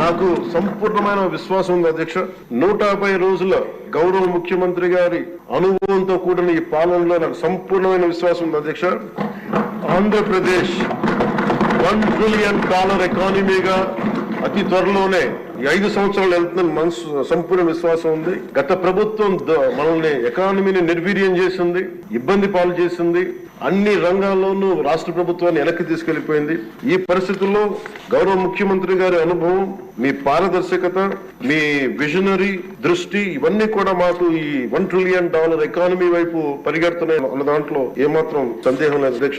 నాకు సంపూర్ణమైన విశ్వాసం ఉంది అధ్యక్ష. నూట యాభై రోజుల గౌరవ ముఖ్యమంత్రి గారి అనుభవంతో కూడిన ఈ పాలనలో నాకు సంపూర్ణమైన విశ్వాసం ఉంది అధ్యక్ష. ఆంధ్రప్రదేశ్ వన్ ట్రిలియన్ డాలర్ ఎకానమీగా అతి త్వరలోనే ఈ ఐదు సంవత్సరాలు వెళ్తుందని మనసు సంపూర్ణ విశ్వాసం ఉంది. గత ప్రభుత్వం ద- మనల్ని ఎకానమీని నిర్వీర్యం చేసింది ఇబ్బంది పాలు చేసింది. అన్ని రంగాల్లోనూ రాష్ట్ర ప్రభుత్వాన్ని వెనక్కి తీసుకెళ్ళిపోయింది ఈ పరిస్థితుల్లో గౌరవ ముఖ్యమంత్రి గారి అనుభవం మీ పారదర్శకత మీ విజనరీ దృష్టి ఇవన్నీ కూడా మాకు ఈ వన్ ట్రిలియన్ డాలర్ ఎకానమీ వైపు పరిగెడుతున్నాయి అన్న దాంట్లో ఏమాత్రం సందేహం లేదు అధ్యక్ష.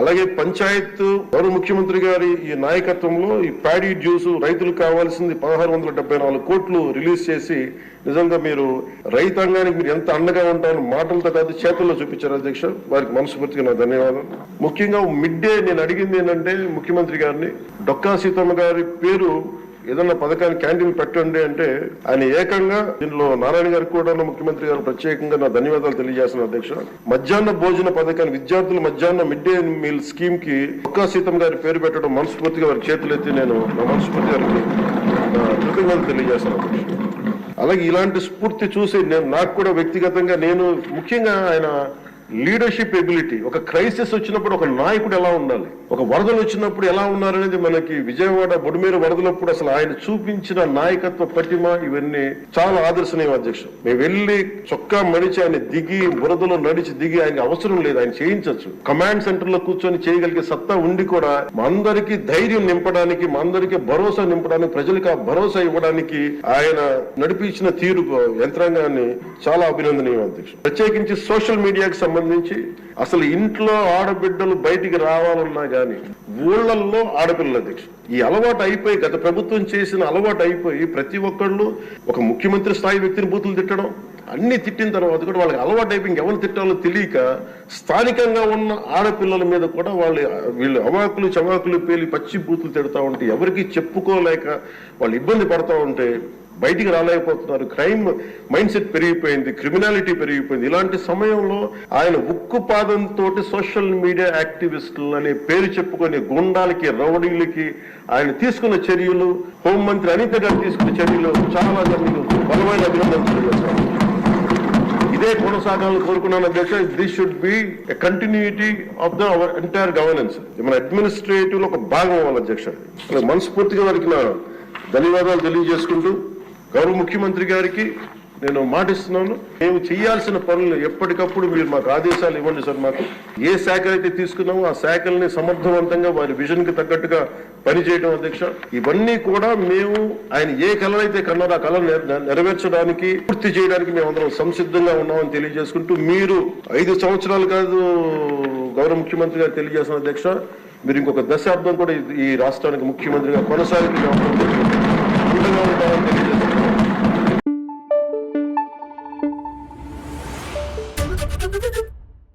అలాగే పంచాయత్ గౌరవ ముఖ్యమంత్రి గారి ఈ నాయకత్వంలో ఈ ప్యాడీ డ్యూస్ రైతులకు కావాల్సింది పదహారు వందల డెబ్బై నాలుగు కోట్లు రిలీజ్ చేసి నిజంగా మీరు రైతాంగానికి మీరు ఎంత అండగా ఉంటారని మాటలతో కాదు చేతుల్లో చూపించారు అధ్యక్ష. వారికి మనస్ఫూర్తిగా నా ధన్యవాదాలు. ముఖ్యంగా మిడ్ డే నేను అడిగింది ఏంటంటే ముఖ్యమంత్రి గారిని డొక్కా సీతమ్మ గారి పేరు ఏదన్నా పథకాన్ని క్యాంటీన్ పెట్టండి అంటే ఆయన ఏకంగా దీనిలో నారాయణ గారికి కూడా ముఖ్యమంత్రి గారు ప్రత్యేకంగా నా ధన్యవాదాలు తెలియజేస్తున్న అధ్యక్ష మధ్యాహ్న భోజన పథకాన్ని విద్యార్థుల మధ్యాహ్న మిడ్ డే మీల్ స్కీమ్కి ఒక్క సీతం గారి పేరు పెట్టడం మనస్ఫూర్తిగా వారి చేతులు ఎత్తి నేను నా మనస్ఫూర్తి గారికి కృతజ్ఞతలు తెలియజేస్తాను అధ్యక్ష అలాగే ఇలాంటి స్ఫూర్తి చూసి నేను నాకు కూడా వ్యక్తిగతంగా నేను ముఖ్యంగా ఆయన లీడర్షిప్ ఎబిలిటీ ఒక క్రైసిస్ వచ్చినప్పుడు ఒక నాయకుడు ఎలా ఉండాలి? ఒక వరదలు వచ్చినప్పుడు ఎలా ఉన్నారనేది మనకి విజయవాడ బొడుమేరు వరదలప్పుడు అసలు ఆయన చూపించిన నాయకత్వ పటిమ ఇవన్నీ చాలా ఆదర్శనీయం అధ్యక్షుడు. మేము వెళ్ళి చొక్కా మడిచి ఆయన దిగి బురదలో నడిచి దిగి ఆయన అవసరం లేదు ఆయన చేయించవచ్చు కమాండ్ సెంటర్లో కూర్చొని చేయగలిగే సత్తా ఉండి కూడా మా అందరికీ ధైర్యం నింపడానికి మా అందరికీ భరోసా నింపడానికి ప్రజలకు ఆ భరోసా ఇవ్వడానికి ఆయన నడిపించిన తీరు యంత్రాంగాన్ని చాలా అభినందనీయం అధ్యక్షుడు. ప్రత్యేకించి సోషల్ మీడియాకి సంబంధించి అసలు ఇంట్లో ఆడబిడ్డలు బయటికి రావాలన్నా గాని ఊళ్ళల్లో ఆడపిల్లల దీక్ష ఈ అలవాటు అయిపోయి గత ప్రభుత్వం చేసిన అలవాటు అయిపోయి ప్రతి ఒక్కళ్ళు ఒక ముఖ్యమంత్రి స్థాయి వ్యక్తిని బూతులు తిట్టడం అన్ని తిట్టిన తర్వాత కూడా వాళ్ళకి అలవాటు అయిపోయి ఇంకెవరు తిట్టాలో తెలియక స్థానికంగా ఉన్న ఆడపిల్లల మీద కూడా వాళ్ళు వీళ్ళు అవాకులు చవాకులు పేలి పచ్చి బూతులు తిడతా ఉంటే ఎవరికి చెప్పుకోలేక వాళ్ళు ఇబ్బంది పడతా ఉంటే బయటికి రాలేకపోతున్నారు. క్రైమ్ మైండ్ సెట్ పెరిగిపోయింది క్రిమినాలిటీ పెరిగిపోయింది. ఇలాంటి సమయంలో ఆయన ఉక్కు పాదంతో సోషల్ మీడియా యాక్టివిస్టులు అనే పేరు చెప్పుకొని గుండాలకి రౌడీలకి ఆయన తీసుకున్న చర్యలు హోంమంత్రి అనిత గారు తీసుకున్న చర్యలు చాలా మీకు బలమైన అభినందనలు ఇదే కొనసాగాలని కోరుకున్నాను. అధ్యక్ష this should be continuity of the our entire governance మన అడ్మినిస్ట్రేటివ్లో ఒక భాగం అవ్వాలి అధ్యక్ష. మనస్ఫూర్తిగా వారికి నా ధన్యవాదాలు తెలియజేసుకుంటూ గౌరవ ముఖ్యమంత్రి గారికి నేను మాటిస్తున్నాను. మేము చేయాల్సిన పనులు ఎప్పటికప్పుడు మీరు మాకు ఆదేశాలు ఇవ్వండి సార్ మాకు. ఏ శాఖ అయితే తీసుకున్నామో ఆ శాఖల్ని సమర్థవంతంగా వారి విజన్కి తగ్గట్టుగా పనిచేయడం అధ్యక్ష. ఇవన్నీ కూడా మేము ఆయన ఏ కళనైతే కన్నారో ఆ కళ నెరవేర్చడానికి పూర్తి చేయడానికి మేము అందరం సంసిద్ధంగా ఉన్నామని తెలియజేసుకుంటూ మీరు ఐదు సంవత్సరాలు కాదు గౌరవ ముఖ్యమంత్రి గారు తెలియజేసిన అధ్యక్ష. మీరు ఇంకొక దశాబ్దం కూడా ఈ- రాష్ట్రానికి ముఖ్యమంత్రిగా కొనసాగి